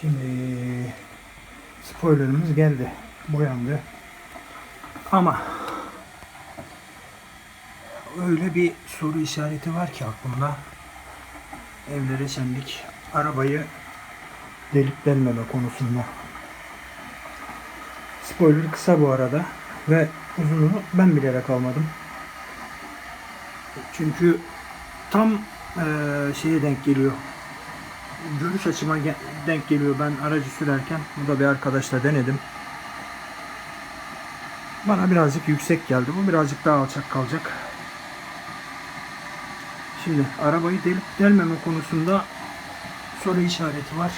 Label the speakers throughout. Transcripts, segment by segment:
Speaker 1: Şimdi spoilerımız geldi. Boyandı. Ama öyle bir soru işareti var ki aklımda. Evlere şenlik arabayı delip delmeme konusunda. Spoiler kısa bu arada ve uzunluğunu ben bilerek almadım. Çünkü tam eee, şeye denk geliyor. Görüş açıma denk geliyor ben aracı sürerken. Bu da bir arkadaşla denedim. Bana birazcık yüksek geldi. Bu birazcık daha alçak kalacak. Şimdi arabayı delip delmeme konusunda soru işareti var.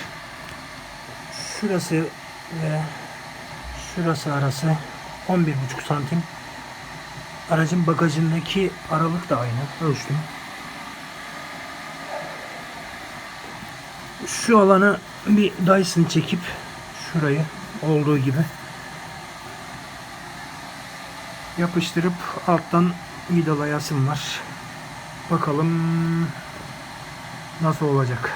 Speaker 1: Şurası ve şurası arası 11,5 santim. Aracın bagajındaki aralık da aynı. Ölçtüm. Şu alanı bir Dyson çekip şurayı olduğu gibi yapıştırıp alttan vidalayasım var. Bakalım nasıl olacak.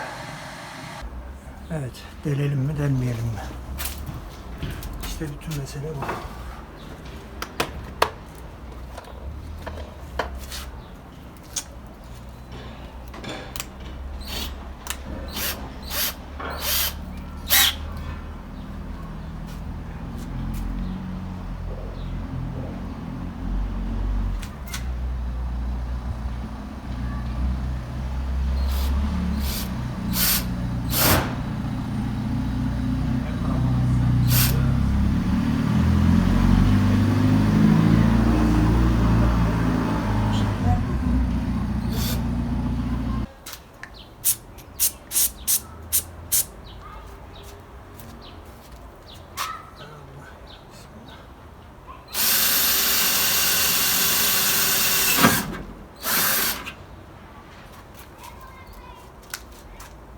Speaker 1: Evet, delelim mi, delmeyelim mi? İşte bütün mesele bu.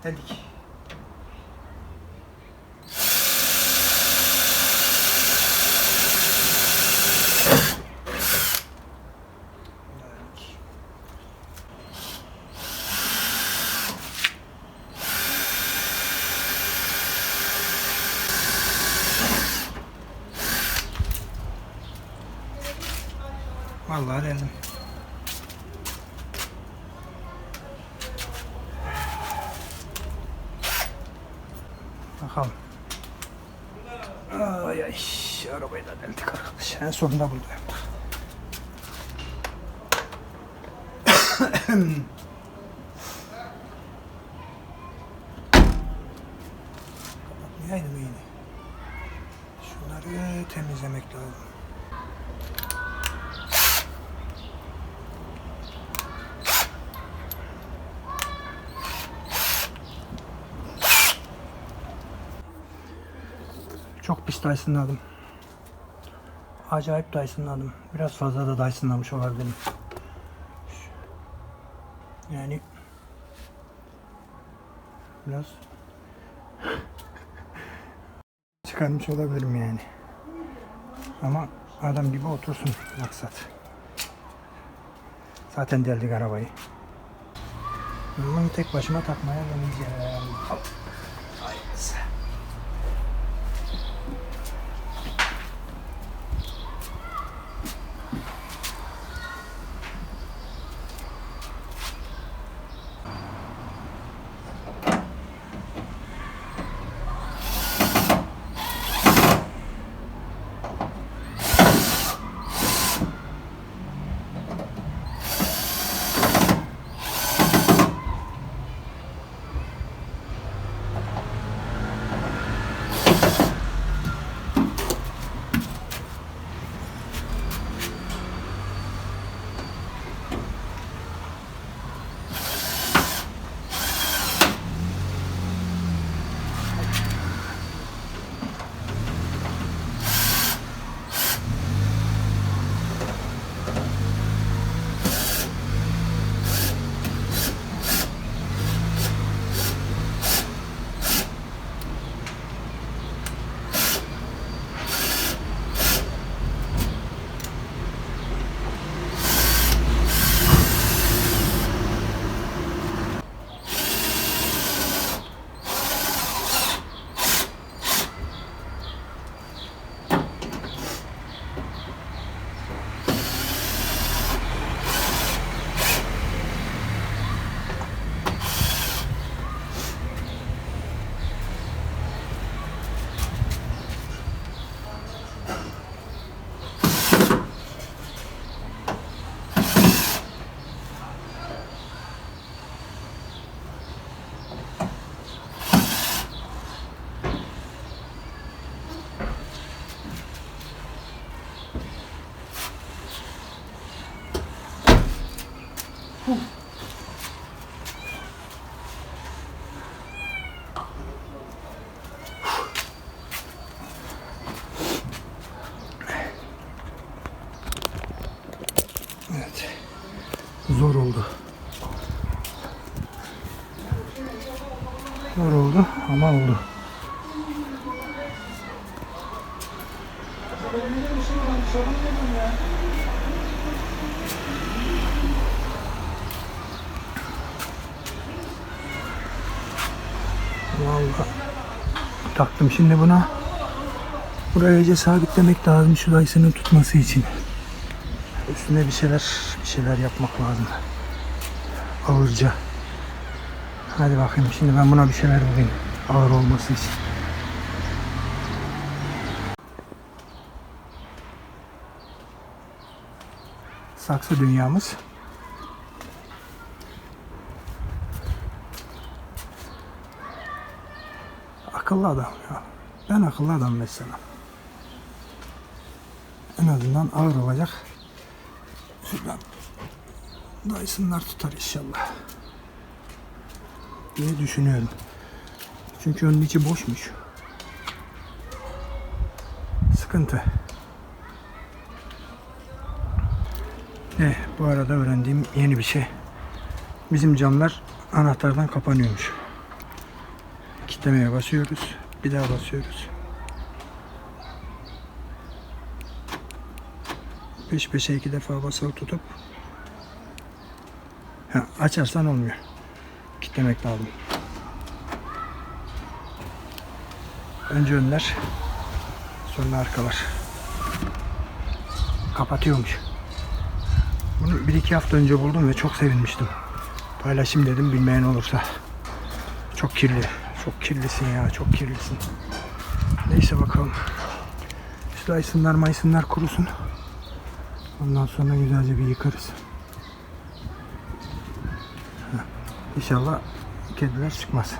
Speaker 1: Hadi. lá dedim. Bakalım. Ay ay arabayı da deldik arkadaş. En sonunda burada yaptık. Kapatmayaydım. Şunları temizlemek lazım. Çok pis Dyson'ladım. Acayip Dyson'ladım. Biraz fazla da Dyson'lamış olabilirim. Yani biraz çıkarmış olabilirim yani. Ama adam gibi otursun maksat. Zaten deldik arabayı. Bunu tek başıma takmaya deneyeceğim. Ama oldu. Vallahi taktım şimdi buna. Buraya iyice sabitlemek lazım şu dayısının tutması için. Üstüne bir şeyler bir şeyler yapmak lazım. Ağırca. Hadi bakayım şimdi ben buna bir şeyler bulayım. Ağır olması için. Saksı dünyamız. Akıllı adam ya. Ben akıllı adam mesela. En azından ağır olacak. Şuradan Dyson'lar tutar inşallah. Diye düşünüyorum. Çünkü onun içi boşmuş. Sıkıntı. Eh, bu arada öğrendiğim yeni bir şey. Bizim camlar anahtardan kapanıyormuş. Kitlemeye basıyoruz. Bir daha basıyoruz. Peş peşe iki defa basılı tutup ha, açarsan olmuyor. Kitlemek lazım. Önce önler, sonra arkalar. Kapatıyormuş. Bunu bir iki hafta önce buldum ve çok sevinmiştim. Paylaşayım dedim bilmeyen olursa. Çok kirli. Çok kirlisin ya çok kirlisin. Neyse bakalım. Şu Dyson'lar maysınlar kurusun. Ondan sonra güzelce bir yıkarız. İnşallah kediler çıkmaz.